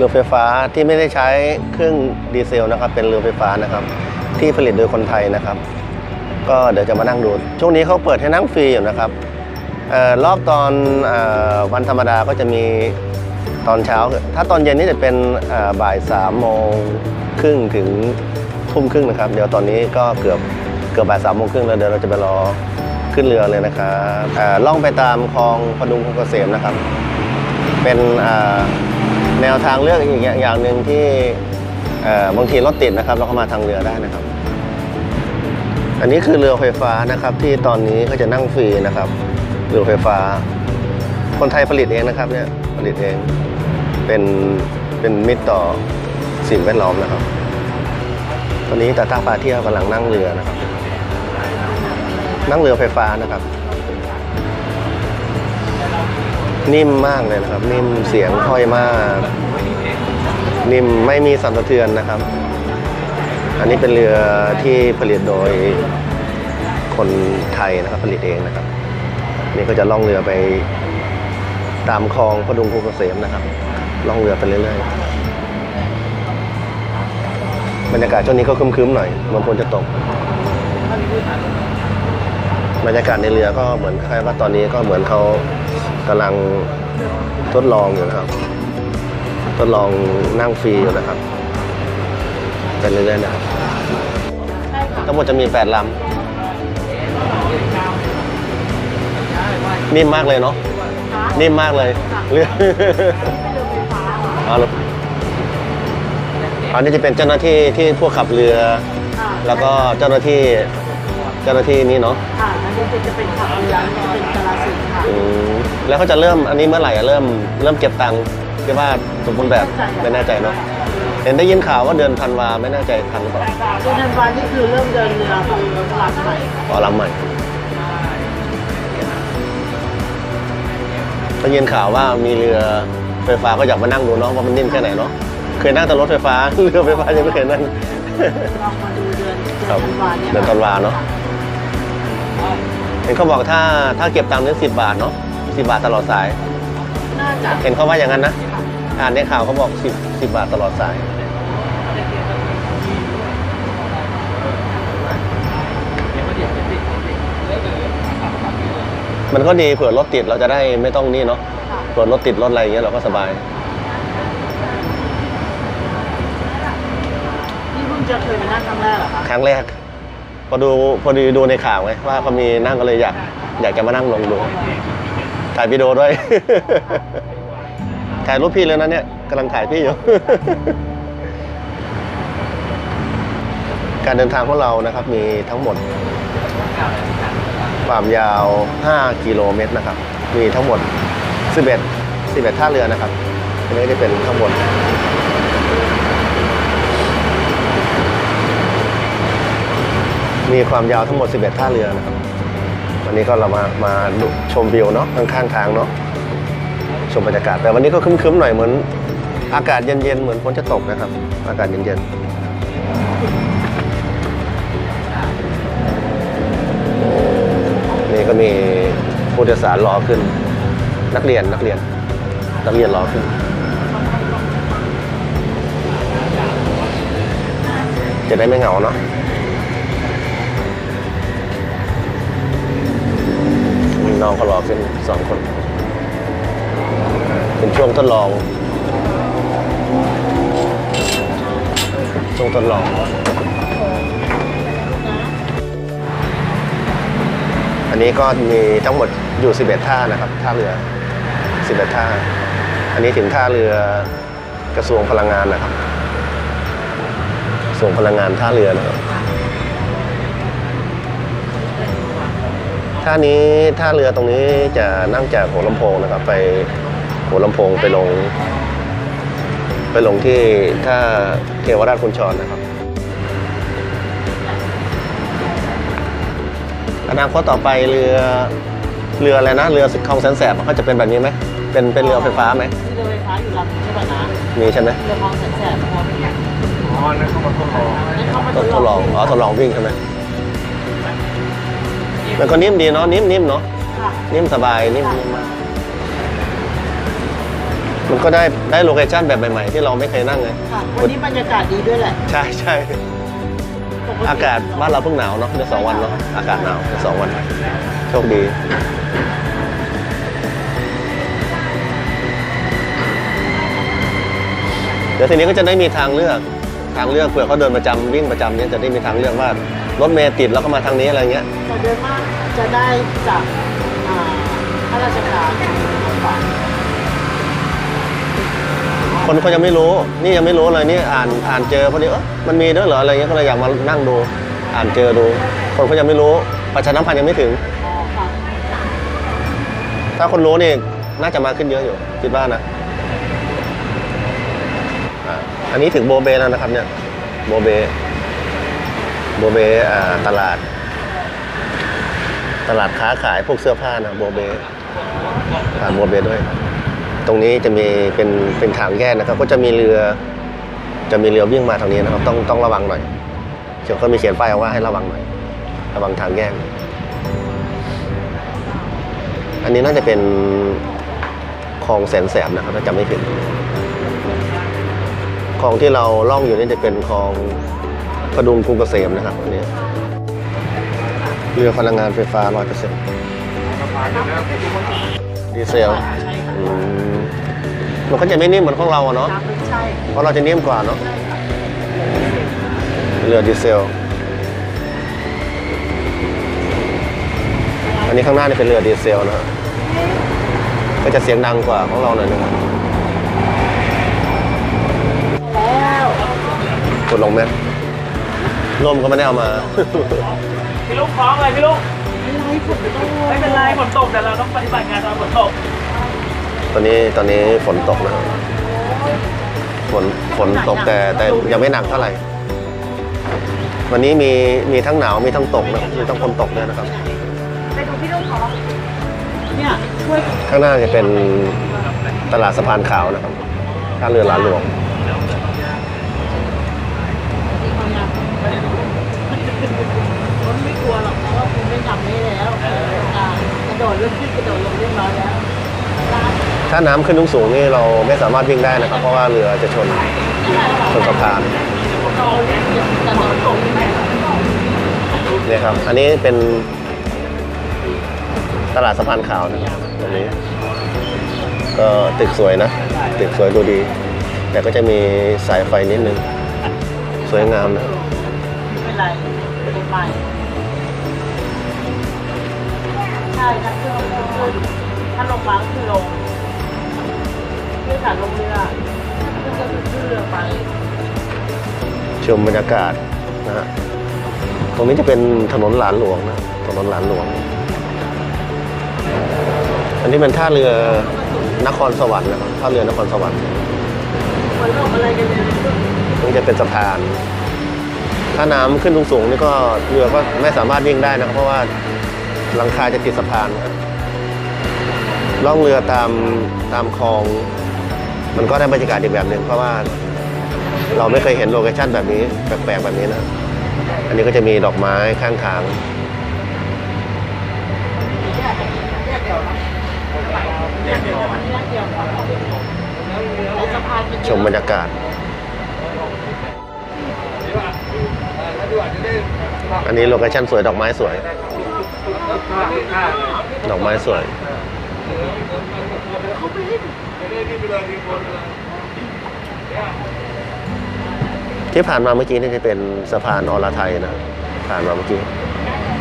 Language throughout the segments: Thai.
รือไฟฟ้าที่ไม่ได้ใช้เครื่องดีเซลนะครับเป็นเรือไฟฟ้านะครับ ที่ผลิตโดยคนไทยนะครับ ก็เดี๋ยวจะมานั่งดู ช่วงนี้เขาเปิดให้นั่งฟรีอยู่นะครับออรอบตอนออวันธรรมดาก็จะมีตอนเช้า ถ้าตอนเย็นนี่จะเป็นบ่ายสามโมงครึ่งถึงทุ่มครึ่งนะครับ เดี๋ยวตอนนี้ก็เกือบเกือบบ่ายสามโมงครึ่งแล้วเดี๋ยวเราจะไปรอขึ้นเรือเลยนะครับล่องไปตามคลองพดุงคงเกษมนะครับ เป็นแนวทางเลือกอีกอย่างหนึ่งที่บางทีรถติดนะครับ เราก็มาทางเรือได้นะครับ อันนี้คือเรือไฟฟ้านะครับ ที่ตอนนี้ก็จะนั่งฟรีนะครับเรือไฟฟ้า คนไทยผลิตเองนะครับเนี่ยผลิตเองเป็นเป็นมิตรต่อสิ่งแวดล้อมนะครับตอนนี้ตาตาปาเที่ยวกำลังนั่งเรือนะครับ นั่งเรือไฟฟ้านะครับ นิ่มมากเลยนะครับ นิ่มเสียงค่อยมาก นิ่มไม่มีสั่นสะเทือนนะครับ อันนี้เป็นเรือที่ผลิตโดยคนไทยนะครับผลิตเองนะครับ นี่ก็จะล่องเรือไปตามคลองพดุงคูเกษมนะครับ ล่องเรือไปเรื่อยๆ บรรยากาศช่วงนี้ก็ครึ้มๆหน่อยมันฝนจะตก บรรยากาศในเรือก็เหมือนคล้ายว่าตอนนี้ก็เหมือนเขา กำลังทดลองอยู่นะครับ ทดลองนั่งฟรีอยู่นะครับไปเรื่อยๆนะครับทั้งหมดจะมี 8 ลำ นิ่มมากเลยเนาะนิ่มมากเลยเรืออ๋อเหรออันนี้จะเป็นเจ้าหน้าที่ที่พวกขับเรือ แล้วก็เจ้าหน้าที่เจ้าหน้าที่นี่เนาะ จะเป็นขับเรืออันนี้เป็นกาลสินธุ์ค่ะอืมแล้วเขาจะเริ่มอันนี้เมื่อไหร่อะเริ่มเริ่มเก็บตังค์ที่ว่าสมบูรณ์แบบไม่แน่ใจเนาะเห็นได้ยินข่าวว่าเดือนธันวาไม่แน่ใจทันหรือเปล่าเดือนธันวานี่คือเริ่มเดินเรือคือหลักใหม่ขอลำใหม่ได้ยินข่าวว่ามีเรือไฟฟ้าก็อยากมานั่งดูเนาะว่ามันนิ่มแค่ไหนเนาะเคยนั่งแต่รถไฟฟ้าเรือไฟฟ้ายังไม่เคยนั่งลองมาดูเดือนเดือนครับธันวาเนี่ยเดือนธันวาเนอะเห็นเขาบอกถ้าถ้าเก็บตังค์นี่สิบบาทเนาะสิบาทตลอดสาย น่าจะเห็นเขาว่าอย่างนั้นนะอ่านในข่าวเขาบอกสิบสิบบาทตลอดสาย มันก็ดีเผื่อรถติดเราจะได้ไม่ต้องนี่เนาะค่ะเผื่อรถติดรถอะไรอย่างเงี้ยเราก็สบาย นี่เพิ่งจะเคยมานั่งครั้งแรกเหรอคะครั้งแรก พอดูพอดีดูในข่าวไงว่าเขามีนั่งก็เลยอยากอยากจะมานั่งลงดูถ่ายวิดีโอด้วย ถ่ายรูปพี่เลยนะเนี่ยกำลังถ่ายพี่อยู่ การเดินทางของเรานะครับ มีทั้งหมด ความยาว 5 กิโลเมตรนะครับ มีทั้งหมด 11 11ท่าเรือนะครับอันนี้จะเป็นทั้งหม มีความยาวทั้งหมด 11 ท่าเรือนะครับ วันนี้ก็เรามามาชมวิวเนาะข้างๆทางเนาะชมบรรยากาศ แต่วันนี้ก็คึ้มๆหน่อยเหมือนอากาศเย็นๆ เหมือนฝนจะตกนะครับ อากาศเย็นๆ นี่ก็มีผู้โดยสารรอขึ้น นักเรียนนักเรียน นักเรียนรอขึ้นจะได้ไม่เหงาเนาะ น้องเขารอขึ้นสองคน เป็นช่วงทดลอง ช่วงทดลอง อันนี้ก็มีทั้งหมดอยู่ 11 ท่านะครับ ท่าเรือ 11 ท่า อันนี้ถึงท่าเรือกระทรวงพลังงานนะครับกระทรวงพลังงานท่าเรือนะครับ ท่านี้ท่าเรือตรงนี้จะนั่งจากหัวลำโพงนะครับ ไปหัวลำโพงไปลง ไปลงที่ท่าเทวราชคุณชรนะครับ อนาคตต่อไปเรือเรืออะไรนะเรือคลองแสนแสบเขาจะเป็นแบบนี้ไหมเป็นเป็นเรือไฟฟ้าไหมที่เรือไฟฟ้าอยู่ลำนึงใช่ป่ะนะมีใช่ไหมเรือคลองแสนแสบพอมีอ๋อนั่นเขามาทดลองนั่นเข้ามาทดทดลองอ๋อทดลองวิ่งใช่ไหม มันก็นิ่มดีเนาะนิ่มนิ่มเนาะค่ะนิ่มสบายนิ่มนิ่มมากมันก็ได้ได้โลเคชั่นแบบใหม่ๆ ที่เราไม่เคยนั่งไงค่ะวันนี้บรรยากาศดีด้วยแหละใช่ใช่ปติอากาศบ้านเราเพิ่งหนาวเนาะเดือนสองวันเนาะอากาศหนาวเดือนสองวันโชคดีเดี๋ยวทีนี้ก็จะได้มีทางเลือกทางเลือกเผื่อเขาเดินประจำวิ่งประจำเนี่ยจะได้มีทางเลือกว่า รถเมล์ติดแล้วก็มาทางนี้อะไรเงี้ยแต่โดยมากจะได้จากอ่าข้าราชการก่อนคนเขายังไม่รู้ นี่ยังไม่รู้เลยนี่อ่านอ่านเจอพอดีเออมันมีด้วยเหรออะไรเงี้ยก็เลยอยากมานั่งดู อ่านเจอดู คนเขายังไม่รู้ประชาสัมพันธ์ยังไม่ถึง อ๋อค่ะถ้าคนรู้นี่น่าจะมาขึ้นเยอะอยู่คิดว่านะอ่าอันนี้ถึงโบเบแล้วนะครับเนี่ยโบเบ โบเบอตลาด ตลาดค้าขายพวกเสื้อผ้านะโบเบผ่านโบเบด้วย ตรงนี้จะมีเป็นเป็นทางแยกนะครับ ก็จะมีเรือ จะมีเรือวิ่งมาทางนี้นะครับ ต้องต้องระวังหน่อยเดี๋ยวก็มีเขียนป้ายเอาว่าให้ระวังหน่อย ระวังทางแยกอันนี้น่าจะเป็นคลองแสนแสบนะครับถ้าจำไม่ผิดคลองที่เราล่องอยู่นี่จะเป็นคลอง พดุงกรุงเกษมนะครับอันนี้เรือพลังงานไฟฟ้า 100%ดีเซลใช่ค่ะอืมมันก็จะไม่นิ่มเหมือนของเราอะเนาะน้ำไม่ใช่เพราะเราจะนิ่มกว่าเนาะเรือดีเซล อันนี้ข้างหน้านี่เป็นเรือดีเซลนะครับก็จะเสียงดังกว่าของเราหน่อยนึงแล้วกดลงไหม ลมก็ไม่ได้เอามา พี่ลูกฟ้องอะไรพี่ลูกไม่ไรฝนไม่ต้องไม่เป็นไรฝนตกแต่เราต้องปฏิบัติงานตอนฝนตกตอนนี้ตอนนี้ฝนตกนะครับฝนฝนตกแต่แต่ยังไม่หนักเท่าไหร่ วันนี้มีมีทั้งหนาวมีทั้งตกนะมีทั้งฝนตกด้วยนะครับ ไปดูพี่ลูกขอเนี่ยช่วยข้างหน้าจะเป็นตลาดสะพานขาวนะครับท่าเรือหลานหลวง คนไม่กลัวหรอกเพราะว่าคุณไม่ทำให้แล้วอ่ากระโดดเรื่องขึ้นกระโดดลงเรียบร้อยแล้ว ถ้าน้ำขึ้นสูงนี่เราไม่สามารถวิ่งได้นะครับ เพราะว่าเรือจะชนชนสะพานเนี่ยครับ อันนี้เป็นตลาดสะพานขาวนะครับตรงนี้ ก็ตึกสวยนะ ตึกสวยดูดี แต่ก็จะมีสายไฟนิดนึง สวยงามนะไม่ไรเป็นใหม่ใช่านขึ้นถ้าลงมาก็คือลง คือขาลงเรือก็คือขึ้นเรือไป ชมบรรยากาศนะฮะ ตรงนี้จะเป็นถนนหลานหลวงนะ ถนนหลานหลวง อันนี้เป็นท่าเรือนครสวรรค์นะครับท่าเรือนครสวรรค์เหมือนลงอะไรกันเลยนี่จะเป็นสะพาน ถ้าน้ำขึ้นสูงๆนี่ก็เรือก็ไม่สามารถวิ่งได้นะครับ เพราะว่าหลังคาจะติดสะพานนะล่องเรือตามตามคลอง มันก็ได้บรรยากาศอีกแบบหนึ่งเพราะว่าเราไม่เคยเห็นโลเคชั่นแบบนี้แปลกๆแบบนี้นะ อันนี้ก็จะมีดอกไม้ข้างทางชมบรรยากาศ อันนี้โลเคชั่นสวยดอกไม้สวย ดอกไม้สวย ที่ผ่านมาเมื่อกี้นี่จะเป็นสะพานอรไทยนะ ผ่านมาเมื่อกี้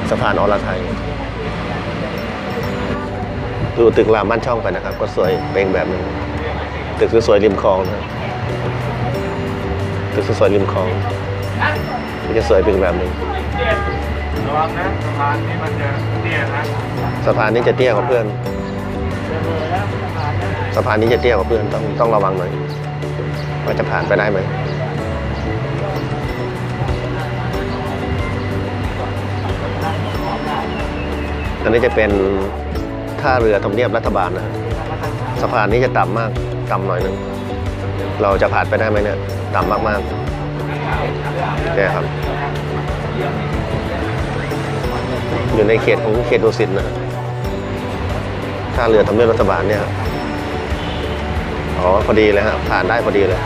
สะพานอรไทย ดูตึกรามบ้านช่องไปนะครับ ก็สวยเป็นแบบหนึงตึกสวยๆริมคลองนะครับตึกสวยๆริมคลองมันจะสวยเป็นแบบหนึ่งระวังนะสะพานนี่มันจะเตี้ยนะสะพานนี้จะเตี้ยกว่าเพื่อน สะพานนี้จะเตี้ยกว่าเพื่อนต้องต้องระวังหน่อยว่าจะผ่านไปได้ไหมอันนี้จะเป็นท่าเรือทำเนียบรัฐบาลนะสะพานนี้จะต่ำมากต่ำหน่อยหนึงเราจะผ่านไปได้ไหมเนี่ยต่ำมากๆเนี่ยครับ อยู่ในเขตของเขตดุสิตนะท่าเรือทำเนียบรัฐบาลเนี่ยครับ อ๋อพอดีเลยฮะผ่านได้พอดีเลย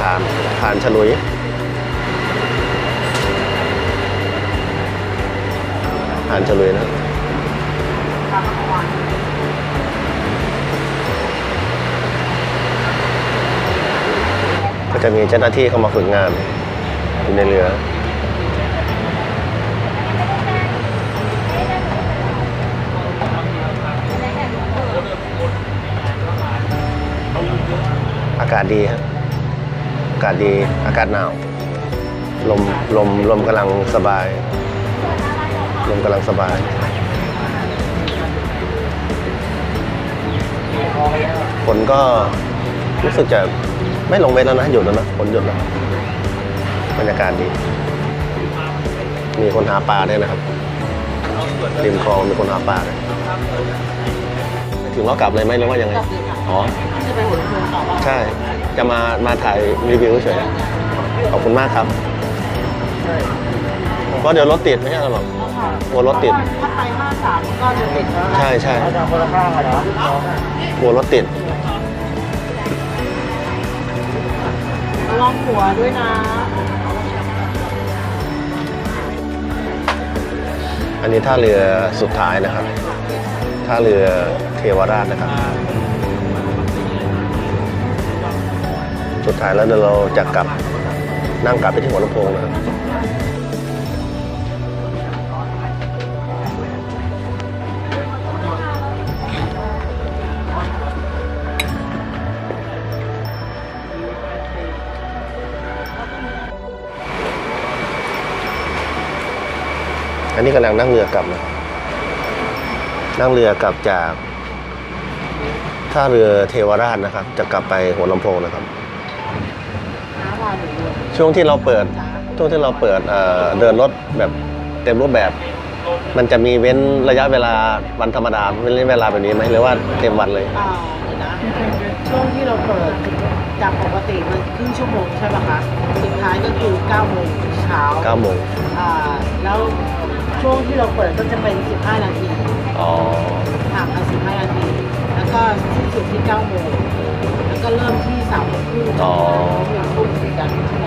ผ่านผ่านฉลุยผ่านฉลุยนะก็จะมีเจ้าหน้าที่เข้ามาฝึกงานอยู่ในเรือ อากาศดีครับอากาศดีอากาศหนาว ลมลมลมกำลังสบาย ลมกำลังสบายฝนก็รู้สึกจะไม่ลงเม็ดแล้วนะหยุดแล้วนะฝนหยุดแล้วบรรยากาศดี มีคนหาปลาด้วยนะครับริมคลองมีคนหาปลาด้วยถึงว่ากลับเลยไหมหรือว่ายังไงกลับเลยค่ะอ๋ อจะไปหัวลำโพงต่อว่าใช่ จะมามาถ่ายรีวิวเฉยขอบคุณมากครับเพราะเดี๋ยวรถติดไม่ใช่หรอกกลัวรถติด ถ้าไปห้าสามก็จะติดแล้วใช่ใช่เอาคนละข้างอะเนาะกลัวรถติดระวังหัวด้วยนะ อันนี้ท่าเรือสุดท้ายนะครับ ท่าเรือเทวราชนะครับ สุดท้ายแล้วเดี๋ยวเราจะกลับนั่งกลับไปที่หัวลำโพงนะครับอันนี้กำลังนั่งเรือกลับนะนั่งเรือกลับจากท่าเรือเทวราชนะครับ จะกลับไปหัวลำโพงนะครับ น้าพาหนูด้วย ช่วงที่เราเปิดช่วงที่เราเปิดเอ่อเดินรถแบบเต็มรูปแบบ มันจะมีเว้นระยะเวลาวันธรรมดาเว้นเวลาแบบนี้ไหมหรือว่าเต็มวันเลยอ่าเดี๋ยวนะช่วงที่เราเปิดจากปกติมันครึ่งชั่วโมงใช่ปะคะสุดท้ายก็คือ9โมงเช้า9โมงอ่าแล้วช่วงที่เราเปิดก็จะเป็น 15 นาทีอ๋อห่างกัน15 นาที แล้วก็สิ้นสุดที่9โมงแล้วก็เริ่มที่3โมงครึ่งอ๋อถึงทุ่มถึง กันใช่ไหม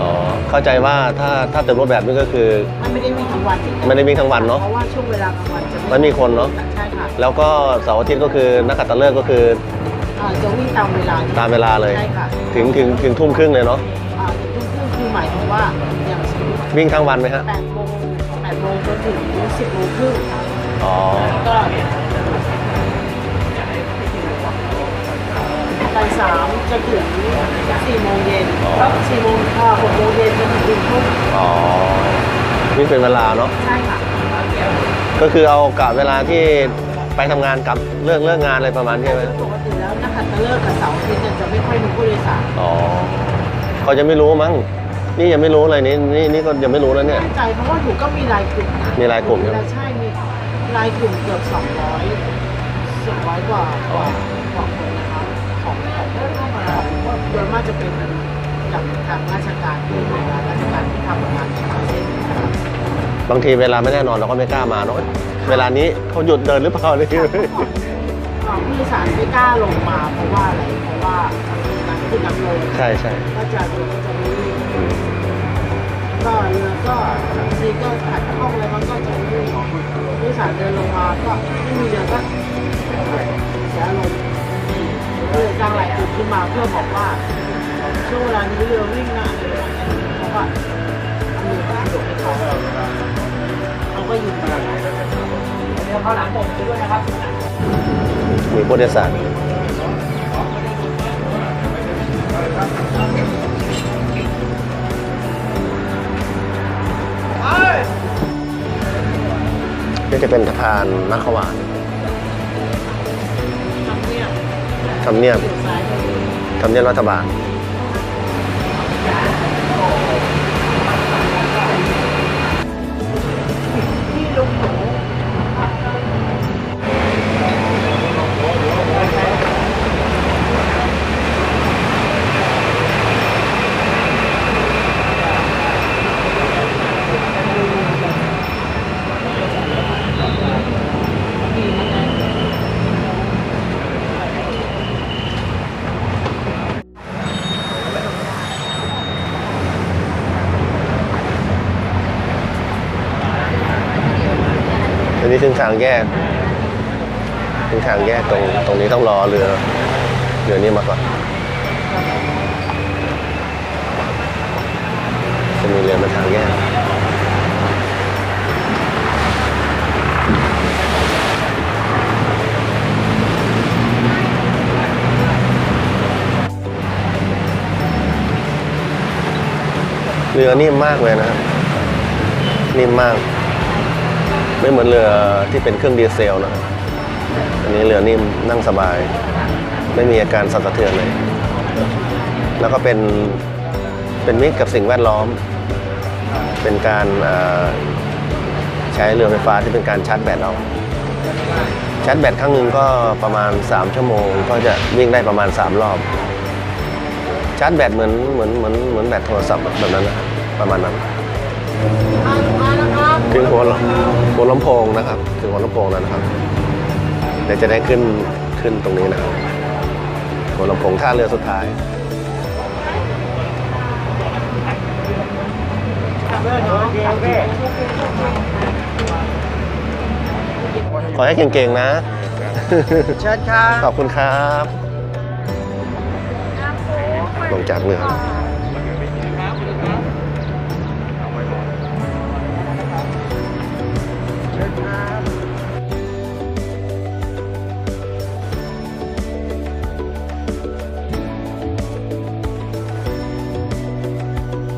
อ๋อเข้าใจว่าถ้าถ้าเต็มรูปแบบนี่ก็คือ มันไม่ได้มีทั้งวันไม่ได้วิ่งทั้งวันเนอะเพราะว่าช่วงเวลากลางวันจะมันมีคนเนอะ ใช่ค่ะแล้วก็เสาร์อาทิตย์ก็คือนักขัตฤกษ์ก็คืออ่าจะวิ่งตามเวลาตามเวลาเลย ใช่ค่ะถึงถึงถึงทุ่มครึ่งเลยเนาะอ่าถึงทุ่มครึ่งคือหมายถึงว่าอย่างสมมติวิ่งทั้งวันไหมฮะแปดโมงแปดโมงจนถึงสิบโมงครึ่งอ๋อ ก็ บ่ายสามจะถึงสี่โมงเย็นอ๋อสี่โมงค่ะหกโมงเย็นจนถึงหนึ่งทุ่มอ๋อวิ่งเป็นเวลาเนาะใช่ค่ะก็คือเอากะเวลาที่ไปทำงานกับเลิกเลิกงานอะไรประมาณนี้ไหมปกติแล้วนักขัตฤกษ์กับเสาร์อาทิตย์เนี่ยจะไม่ค่อยมีผู้โดยสารอ๋อเขาจะไม่รู้มั้งนี่ยังไม่รู้เลยนี่นี่นี่ก็ยังไม่รู้แล้วเนี่ย แน่ใจเพราะว่าหนูก็มีรายกลุ่มนะมีรายกลุ่มใช่ไหม ใช่มีรายกลุ่มเกือบสองร้อยสองร้อยกว่ากว่ากว่าคนนะคะของของของ โดยมากจะเป็นจากทางราชการที่หน่วยงานราชการที่ทำงานทางเส้นนะคะบางทีเวลาไม่แน่นอนเราก็ไม่กล้ามาเนาะเวลานี้เขาหยุดเดินหรือเปล่าเนี่ยอ่าผู้โดยสารไม่กล้าลงมาเพราะว่าอะไรเพราะว่าน้ำขึ้นน้ำลงใช่ใช่ก็จะเรือก็จะไม่วิ่งก็เรือก็บางทีก็ขัดข้องอะไรมันก็จะไม่วิ่งผู้โดยสารเดินลงมาก็ไม่มีเรือก็เสียอารมณ์ ก็เลยสร้างรายกลุ่มขึ้นมาเพื่อบอกว่าช่วงเวลานี้เรือวิ่งนะเพราะว่าเรือก็หยุดให้เขาเขาก็หยุดมาเดี๋ยวเขาหลังผมด้วยนะครับมีผู้โดยสารนี่จะเป็นสะพานนักขวาน ทำเนียบอยู่ซ้ายทำเนียบรัฐบาลางแยกถึงทางแยกตรงตรงนี้ต้องรอเรือเรือนี้มาก่อนจะมีเรือมาทางแยกเรือนิ่มมากเลยนะครับนิ่มมาก ไม่เหมือนเรือที่เป็นเครื่องดีเซลนะครับอันนี้เรือนิ่มนั่งสบาย ไม่มีอาการสั่นสะเทือนเลย แล้วก็เป็นเป็นมิตรกับสิ่งแวดล้อม เป็นการใช้เรือไฟฟ้าที่เป็นการชาร์จแบตเอาชาร์จแบตครั้งหนึ่งก็ประมาณ 3 ชั่วโมง ก็จะวิ่งได้ประมาณ 3 รอบ ชาร์จแบตเหมือนเหมือนเหมือนเหมือนแบตโทรศัพท์แบบนั้นนะประมาณนั้น ถึงหัวลำหัวลำโพงนะครับ ถึงหัวลำโพงแล้วนะครับ เดี๋ยวจะได้ขึ้นขึ้นตรงนี้นะครับหัวลำโพงท่าเรือสุดท้ายขอให้เก่งๆนะ เชิญครับ ขอบคุณครับ ลงจากเรือค่ะ